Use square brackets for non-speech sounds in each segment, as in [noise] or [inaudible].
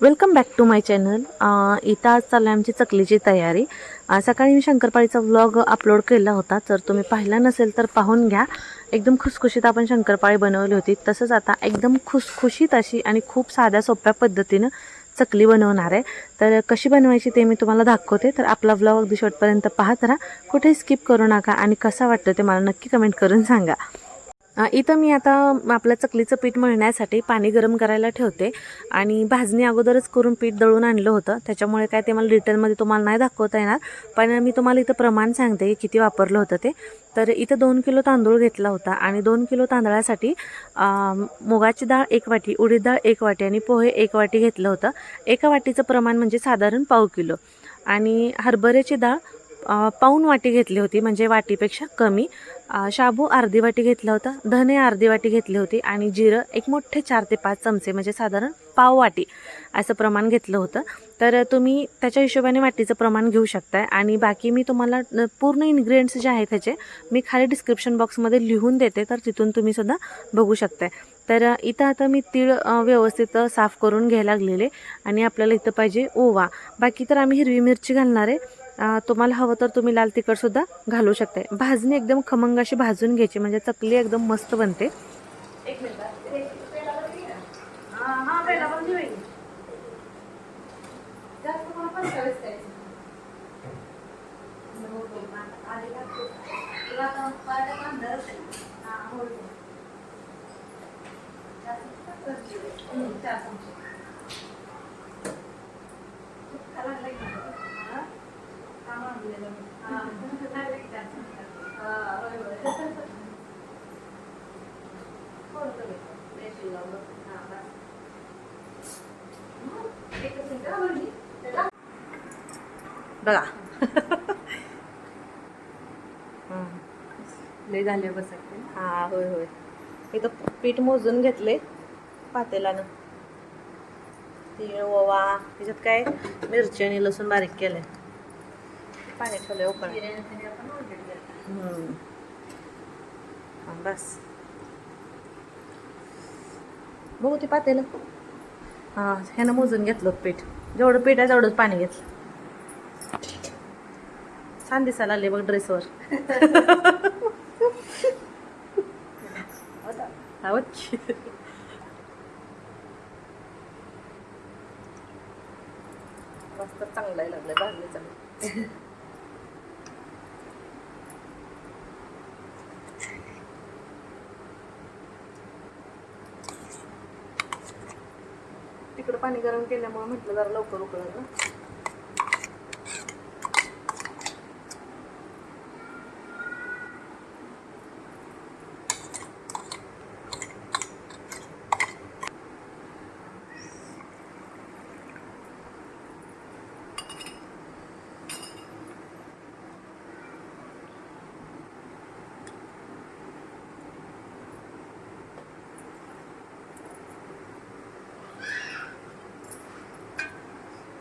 Welcome back to my channel इथं आज चालू आहे आमची चकलीची तयारी. सकाळी मी शंकरपाळीचा व्लॉग अपलोड केला होता. जर तुम्ही पाहिला नसेल तर पाहून घ्या. एकदम खुसखुशीत आपण शंकरपाळी बनवली होती. तसंच आता एकदम खुसखुशीत अशी आणि खूप साध्या सोप्या पद्धतीनं चकली बनवणार आहे. तर कशी बनवायची ते मी तुम्हाला दाखवते. तर आपला व्लॉग अगदी शेवटपर्यंत पाहत राहा. कुठेही स्किप करू नका आणि कसा वाटतं ते मला नक्की कमेंट करून सांगा. इथं मी आता आपलं चकलीचं पीठ मळण्यासाठी पाणी गरम करायला ठेवते. आणि भाजणी अगोदरच करून पीठ दळून आणलं होतं. त्याच्यामुळे काय ते मला डिटेलमध्ये तुम्हाला नाही दाखवता येणार. पण मी तुम्हाला इथं प्रमाण सांगते की किती वापरलं होतं ते. तर इथं दोन किलो तांदूळ घेतला होता. आणि दोन किलो तांदळासाठी मुगाची डाळ एक वाटी उडीद डाळ एक वाटी आणि पोहे एक वाटी घेतलं होतं. एका वाटीचं प्रमाण म्हणजे साधारण पाव किलो. आणि हरभऱ्याची डाळ पाऊण वाटी घेतली होती म्हणजे वाटीपेक्षा कमी. शाबू अर्धी वाटी घेतला होता धने अर्धी वाटी घेतली होती आणि जिरं एक मोठे चार ते पाच चमचे म्हणजे साधारण पाव वाटी असं प्रमाण घेतलं होतं. तर तुम्ही त्याच्या हिशोबाने वाटीचं प्रमाण घेऊ शकताय. आणि बाकी मी तुम्हाला पूर्ण इन्ग्रेडियंट्स जे आहेत त्याचे मी खाली डिस्क्रिप्शन बॉक्समध्ये लिहून देते तर तिथून तुम्ही सुद्धा बघू शकताय. तर इथं आता मी तीळ व्यवस्थित साफ करून घ्यायला लागलेले आणि आपल्याला इथं पाहिजे ओवा. बाकी तर आम्ही हिरवी मिरची घालणार आहे. तुम्हाला हवं तर तुम्ही लाल तिखटसुद्धा घालू शकताय. भाजणी एकदम खमंग अशी भाजून घ्यायची म्हणजे चकली एकदम मस्त बनते. एक बघा लय झाले बस हा होय होय. इथं पीठ मोजून घेतले पातेलानं. तीळ ओवा त्याच्यात काय? मिरची आणि लसूण बारीक केलंय. पाणी ठेवलंय उकळ. बस. बघू ते पातेलं. हा ह्यानं मोजून घेतलं पीठ. जेवढं पीठ आहे तेवढंच पाणी घेतलं. छान दिसायला आले बघ ड्रेसवर Ouch. मस्त चांगलं आहे लागलं भाजणी तिकडं पाणी गरम केल्यामुळे म्हटलं जरा लवकर उकळलं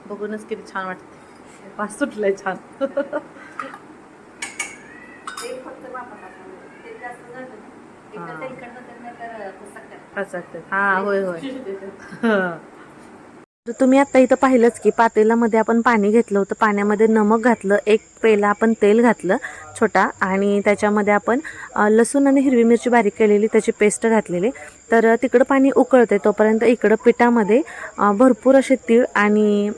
बघूनच किती छान वाटते. वास सुटलंय छान. हा. होय होय. तर तुम्ही आता इथं पाहिलंच की पातेल्यामध्ये आपण पाणी घेतलं होतं. पाण्यामध्ये नमक घातलं एक पेला आपण तेल घातलं छोटा. आणि त्याच्यामध्ये आपण लसूण आणि हिरवी मिरची बारीक केलेली त्याची पेस्ट घातलेली. तर तिकडं पाणी उकळते तोपर्यंत इकडं पिठामध्ये भरपूर असे तीळ आणि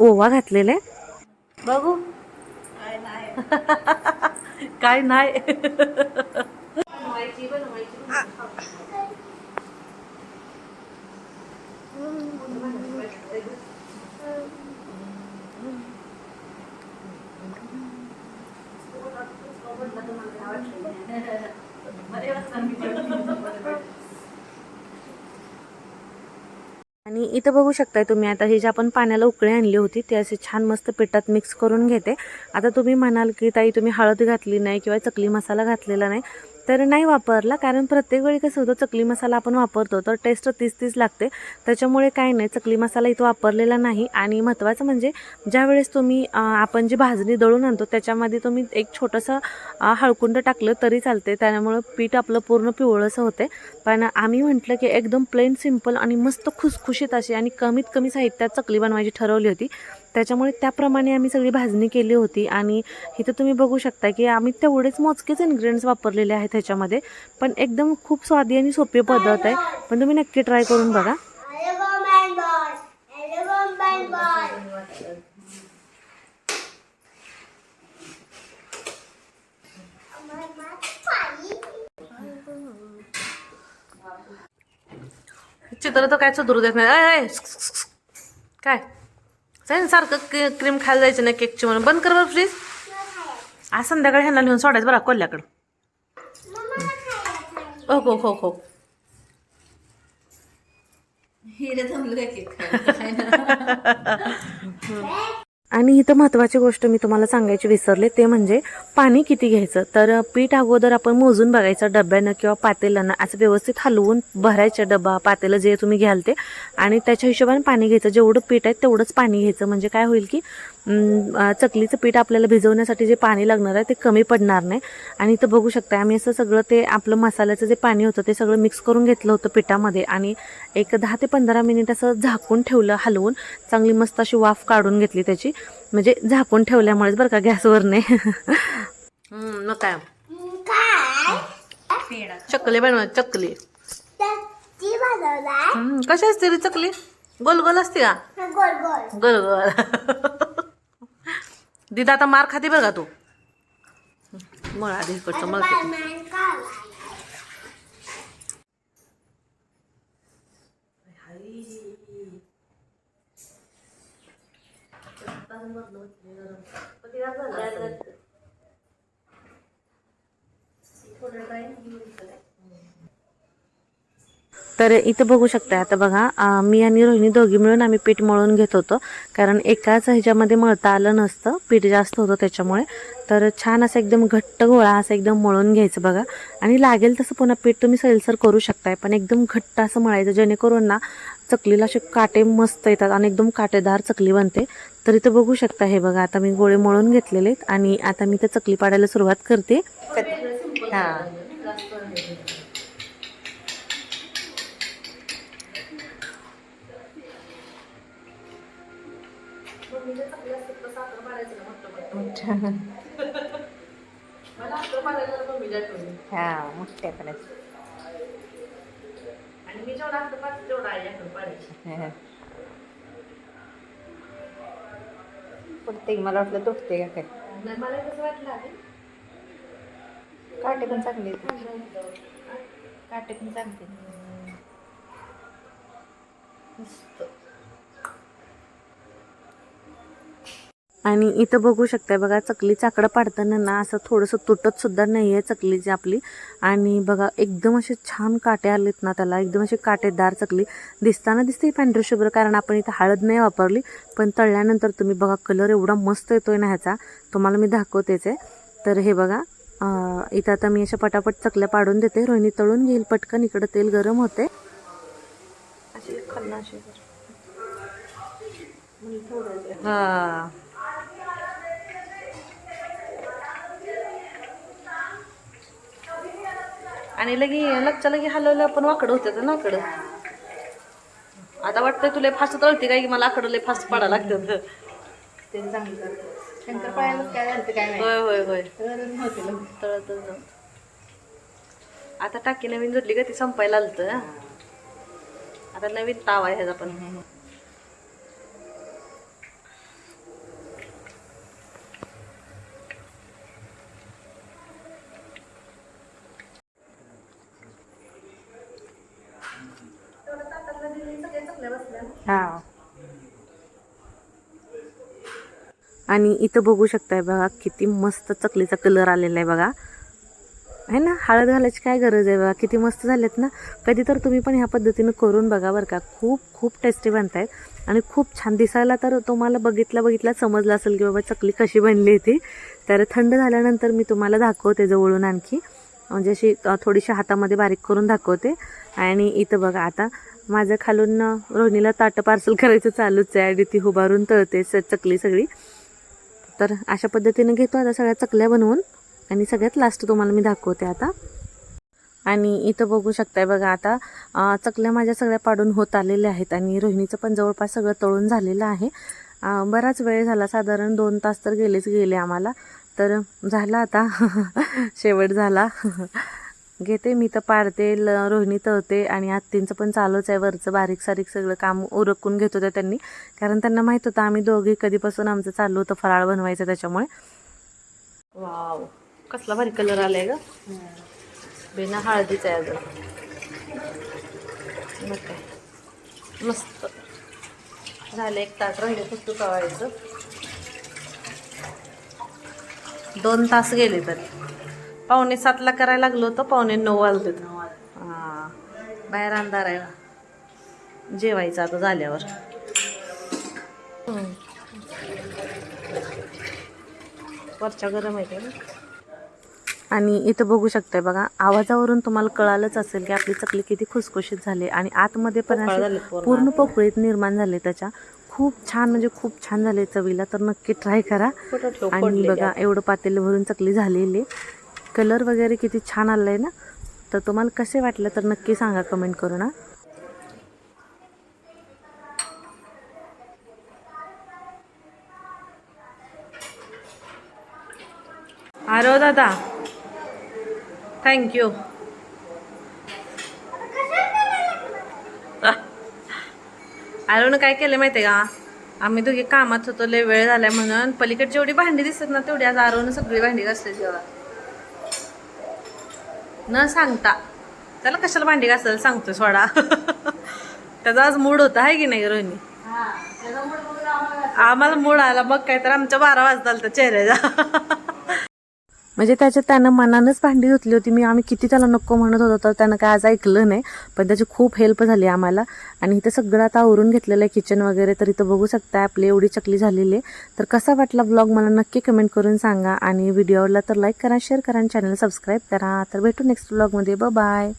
ओवा घातलेले बघू काय नाही. [laughs] इथं बघू शकताय तुम्ही आता हे जे आपण पाण्याला उकळी आणली होती ते असे छान मस्त पिठात मिक्स करून घेते. आता तुम्ही म्हणाल की ताई तुम्ही हळद घातली नाही किंवा चकली मसाला घातलेला नाही. तर नाही वापरला कारण प्रत्येक वेळी कसं होतं चकली मसाला आपण वापरतो तर टेस्ट तीच तीच लागते. त्याच्यामुळे काय नाही चकली मसाला इथं वापरलेला नाही. आणि महत्त्वाचं म्हणजे ज्या वेळेस तुम्ही आपण जी भाजणी दळून आणतो त्याच्यामध्ये तुम्ही एक छोटंसं हळकुंड टाकलं तरी चालते त्यामुळं पीठ आपलं पूर्ण पिवळंसं होते पण आम्ही म्हटलं की एकदम प्लेन सिंपल आणि मस्त खुसखुशीत अशी आणि कमीत कमी साहित्यात चकली बनवायची ठरवली होती. त्याच्यामुळे त्याप्रमाणे आम्ही सगळी भाजणी केली होती. आणि इथं तुम्ही बघू शकता की आम्ही तेवढेच मोजकेच इन्ग्रेडियंट्स वापरलेले आहेत ह्याच्यामध्ये. पण एकदम खूप स्वादी आणि सोपी पद्धत आहे. पण तुम्ही नक्की ट्राय करून बघा. चित्र तर काय सुधरू देत नाही. जाईन सारखं क्रीम खायला जायचं नाही केकची म्हणून. बंद कर बरं प्लीज आज संध्याकाळी ह्यांना लिहून सोडायचं बरं कोल्ह्याकडं. हो हो हो हो. [laughs] [laughs] आणि इथं महत्त्वाची गोष्ट मी तुम्हाला सांगायची विसरले ते म्हणजे पाणी किती घ्यायचं? तर पीठ अगोदर आपण मोजून बघायचं डब्यानं किंवा पातेल्यानं असं व्यवस्थित हलवून भरायचं डबा पातेलं जे तुम्ही घ्याल ते. आणि त्याच्या हिशोबाने पाणी घ्यायचं जेवढं पीठ आहे तेवढंच पाणी घ्यायचं. म्हणजे काय होईल की चकलीचं पीठ आपल्याला भिजवण्यासाठी जे पाणी लागणार आहे ते कमी पडणार नाही. आणि इथं बघू शकता आम्ही असं सगळं ते आपलं मसाल्याचं जे पाणी होतं ते सगळं मिक्स करून घेतलं होतं पिठामध्ये. आणि एक दहा ते पंधरा मिनिट असं झाकून ठेवलं हलवून. चांगली मस्त अशी वाफ काढून घेतली त्याची. म्हणजे झाकून ठेवल्यामुळेच बरं का गॅसवर नाही. मग काय? चकली बनव चकली. कशी असते रे चकली? गोल गोल असते का? गोल गोल. [laughs] दिदा आता मार खाते बरं का तू? मग आधी इकडचं तर इथं बघू शकता आता बघा मी आणि रोहिणी दोघी मिळून आम्ही पीठ मळून घेत होतो. कारण एकाच ह्याच्यामध्ये मळता आलं नसतं पीठ जास्त होतं त्याच्यामुळे. तर छान असं एकदम घट्ट गोळा असं एकदम मळून घ्यायचं बघा. आणि लागेल तसं पुन्हा पीठ तुम्ही सैलसर करू शकताय पण एकदम घट्ट असं मळायचं जेणेकरून ना चकलीला असे काटे मस्त येतात आणि एकदम काटेदार चकली बनते. तर इथं बघू शकता हे बघा आता मी गोळे मळून घेतलेले आहेत आणि आता मी त्या चकली पाडायला सुरुवात करते. हा. [laughs] मोठ्या मी जेवढा असतं पाच तेवढा आहे याकडे पाडायची मला वाटलं तुटते का काय? नाही, मला कसं वाटलं आधी. काटे पण चांगले काटे पण चांगले आणि इथं बघू शकताय बघा चकली चाकडं पाडताना ना असं थोडंसं तुटत सुद्धा नाही आहे चकलीची आपली. आणि बघा एकदम असे छान काटे आलेत ना त्याला एकदम असे काटेदार चकली. दिसताना दिसते पांढरी शुभ्र कारण आपण इथं हळद नाही वापरली पण तळल्यानंतर तुम्ही बघा कलर एवढा मस्त येतोय ना ह्याचा. तुम्हाला मी दाखवतेच आहे. तर हे बघा इथं आता मी अशा पटापट चकल्या पाडून देते. रोहिणी तळून घेईल पटकन इकडं तेल गरम होते अशी खाल्ला अशी हा. आणि लगे लक्षात लगे हलवलं आपण वाकडं होतं तर नाकडं आता वाटतंय तुला फास्ट तळते काय की मला आकडं लय फास्ट पाडा लागतं होय होय होय. तळतच. आता टाकी नवीन जोडली का ती संपायला आलत. आता नवीन ताव आहे ह्याचा पण. हा. आणि इथं बघू शकताय बघा किती मस्त चकलीचा कलर आलेला आहे बघा. आहे ना? हळद घालायची काय गरज आहे बघा? किती मस्त झालेत ना? कधी तर तुम्ही पण ह्या पद्धतीनं करून बघा बरं का. खूप खूप टेस्टी बनतायत. आणि खूप छान दिसायला तर तुम्हाला बघितला बघितला समजलं असेल की बाबा चकली कशी बनली ती. तर थंड झाल्यानंतर मी तुम्हाला दाखवते जवळून आणखी. म्हणजे अशी थोडीशी हातामध्ये बारीक करून दाखवते. आणि इथं बघा आता माझं खालून रोहिणीला ताटं पार्सल करायचं चालूच आहे. आणि ती उभारून तळते स चकली सगळी. तर अशा पद्धतीने घेतो आता सगळ्या चकल्या बनवून. आणि सगळ्यात लास्ट तुम्हाला मी दाखवते आता. आणि इथं बघू शकताय बघा आता चकल्या माझ्या सगळ्या पाडून होत आलेल्या आहेत. आणि रोहिणीचं पण जवळपास सगळं तळून झालेलं आहे. बराच वेळ झाला. साधारण दोन तास तर गेलेच गेले आम्हाला. तर झाला आता. [laughs] शेवट झाला. [laughs] घेते मी तर पाडते ल रोहिणी तळते आणि आत्तींचं पण चालूच आहे वरचं बारीक सारीक सगळं काम उरकून घेत होत्या त्यांनी. कारण त्यांना माहीत होतं आम्ही दोघे कधीपासून आमचं चालू होतं फराळ बनवायचं त्याच्यामुळे. वाव. कसला भारी कलर आलाय ग. बिना हळदीचा आहे अजून. मस्त. झालं एक तास राहिले फक्त कवायचं दोन तास गेले तरी. पावणे सातला करायला लागलो होतं पावणे नऊ वाजले हां. बाहेर अंधार आहे. जेवायचं आता झाल्यावर. वरच्या गरम आहे आणि इथं बघू शकताय बघा आवाजावरून तुम्हाला कळालंच असेल की आपली चकली किती खुसखुशीत झाली आणि आतमध्ये पण पूर्ण. पोकळीत निर्माण झाले त्याच्या. खूप छान म्हणजे खूप छान झाले चवीला तर नक्की ट्राय करा. आणि बघा एवढं पातेलं भरून चकली झालेली. कलर वगैरे किती छान आलाय ना? तर तुम्हाला कसे वाटलं तर नक्की सांगा कमेंट करू ना आरो दादा थँक्यू आरोनं काय केलं माहितीये का? आम्ही दोघे कामात होतो लय वेळ झालाय म्हणून. पलीकडे जेवढी भांडी दिसत ना तेवढी. आज आरोनं सगळी भांडी घासली जेव्हा न सांगता. त्याला कशाला भांडी घासायला सांगतोय सोडा. त्याचा आज मूड होता आहे की नाही रोहिणी? आम्हाला मूड आला मग काय तर आमच्या बारा वाजता चेहऱ्याचा. म्हणजे त्याच्यात त्यानं मनानंच भांडी धुतली होती. मी आम्ही किती त्याला नको म्हणत होतो तर त्यानं काय आज ऐकलं नाही. पण त्याची खूप हेल्प झाली आम्हाला. आणि इथं सगळं आता आवरून घेतलेलं आहे किचन वगैरे. तर इथं बघू शकता आपली एवढी चकली झालेली आहे. तर कसा वाटला ब्लॉग मला नक्की कमेंट करून सांगा. आणि व्हिडिओला तर लाईक करा शेअर करा आणि चॅनल सबस्क्राईब करा. तर भेटू नेक्स्ट ब्लॉगमध्ये बाय